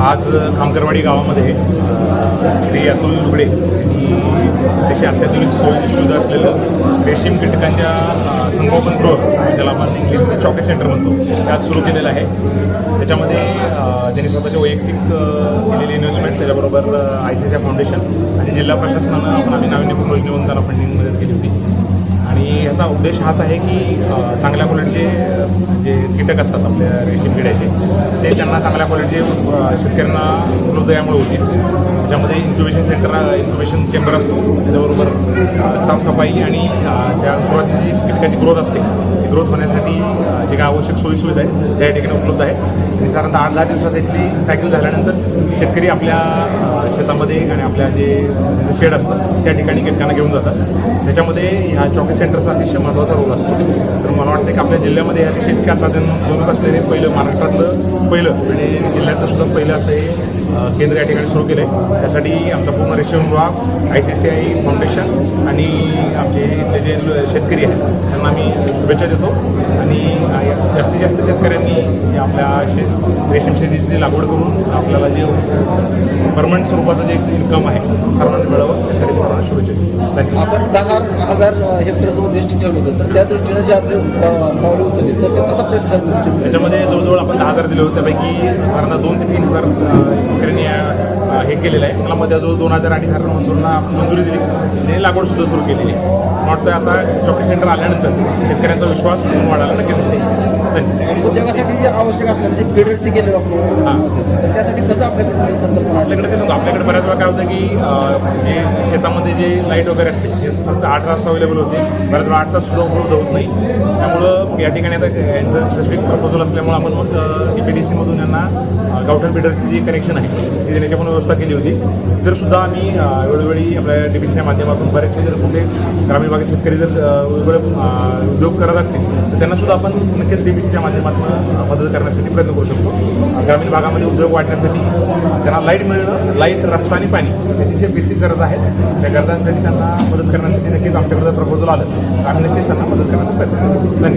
आज खामकरवाडी गावामध्ये श्री अतुल लुगडे यांनी अतिशय अत्याधुनिक सोयी सुविधा असलेलं रेशीम कीटकांच्या अ, संगोपन गृह त्याला आपण इंग्लिशमध्ये चॉकलेट सेंटर म्हणतो त्यात सुरू केलेलं आहे. त्याच्यामध्ये त्यांनी स्वतःचे वैयक्तिक केलेली इन्व्हेस्टमेंट त्याच्याबरोबर आय सी सी फाउंडेशन आणि जिल्हा प्रशासनानं आपण आम्ही नाविन्यपूर्ण योजनेमधून त्यांना फंडिंग मदत केली होती. आणि याचा उद्देश हाच आहे की चांगल्या क्वालिटीचे जे कीटक असतात आपल्या रेशीम किड्याचे ते त्यांना चांगल्या क्वालिटीचे शेतकऱ्यांना उपलब्ध यामुळे होते. त्याच्यामध्ये इन्क्युबेशन सेंटर इन्क्युबेशन चेंबर असतो. त्याच्याबरोबर साफसफाई आणि त्या सुरुवातीची कीटकाची ग्रोथ असते. ग्रोथ होण्यासाठी जे काय आवश्यक सोयीसुविधा आहेत त्या ठिकाणी उपलब्ध आहेत. आणि साधारणतः आठ दहा दिवसात इथली सायकल झाल्यानंतर शेतकरी आपल्या शेतामध्ये आणि आपल्या जे शेड असतात त्या ठिकाणी कीटकांना घेऊन जातात. त्याच्यामध्ये ह्या चॉकी सेंटरचा अतिशय महत्त्वाचा रोल असतो. तर मला वाटतं की आपल्या जिल्ह्यामध्ये अतिशय इतक्या साधन असलेले पहिलं महाराष्ट्रातलं पहिलं आणि जिल्ह्यातलं सुद्धा पहिलं असं हे केंद्र या ठिकाणी सुरू केलं आहे त्यासाठी आमचा पूर्ण रेशीम विभाग I C C I foundation आणि आमचे इथले जे शेतकरी आहेत त्यांना मी शुभेच्छा देतो. आणि या- जास्तीत जास्त शेतकऱ्यांनी हे आपल्या शे रेशीम शेतीची लागवड करून आपल्याला जे परमनंट स्वरूपाचं जे इन्कम आहे परमनंट मिळावं त्यासाठी धन्यवाद आपण दहा हजार हेक्टरचं उद्दिष्ट ठेवलं होतं तर त्या दृष्टीनं जे आपले पावले उचलली तर ते कसा प्रतिसाद मिळू शकतो? त्याच्यामध्ये जवळजवळ आपण दहा हजार दिले होते त्यापैकी साधारणतः दोन ते तीन हजार शेतकऱ्यांनी हे केलेलं आहे. मला मध्ये जवळ दोन हजार अडीच हजार मंजुरांना आपण मंजुरी दिली. आणि लागवड सुद्धा सुरू केलेली आहे. मला वाटतं आता चॉकी सेंटर आल्यानंतर शेतकऱ्यांचा विश्वास वाढायला नक्कीच धन्यवाद उद्योगासाठी जे आवश्यक असलेलं जे फिडरचे गेले आपण. तर त्यासाठी कसं आपल्याकडे संकल्पना आली? आपल्याकडे कसं आपल्याकडे बऱ्याच वेळा काय होतं की जे शेतामध्ये जे लाइट वगैरे असते ते फक्त आठ तास अवेलेबल होते बऱ्याच वेळा आठ तास सुद्धा उपलब्ध होत नाही त्यामुळं या ठिकाणी आता यांचं स्पेसिफिक प्रपोजल असल्यामुळे आपण मग डी पी डी सीमधून यांना गावठण बिल्डरची जी कनेक्शन आहे ती देण्याची पण व्यवस्था केली होती तर सुद्धा आम्ही वेळोवेळी आपल्या डी पी सीच्या माध्यमातून बरेचसे जर कुठले ग्रामीण भागात शेतकरी जर उद्योग करत असतील तर त्यांना सुद्धा आपण नक्कीच डी पी सीच्या माध्यमातून मदत करण्यासाठी प्रयत्न करू शकतो. ग्रामीण भागामध्ये उद्योग वाढण्यासाठी त्यांना लाइट मिळणं लाइट रस्ता आणि पाणी अतिशय बेसिक गरज आहेत. त्या गरजांसाठी त्यांना मदत करण्यासाठी नक्कीच आमच्याकडे प्रपोजल आलं. आम्ही नक्कीच त्यांना मदत करण्याचा प्रयत्न करू. धन्यवाद.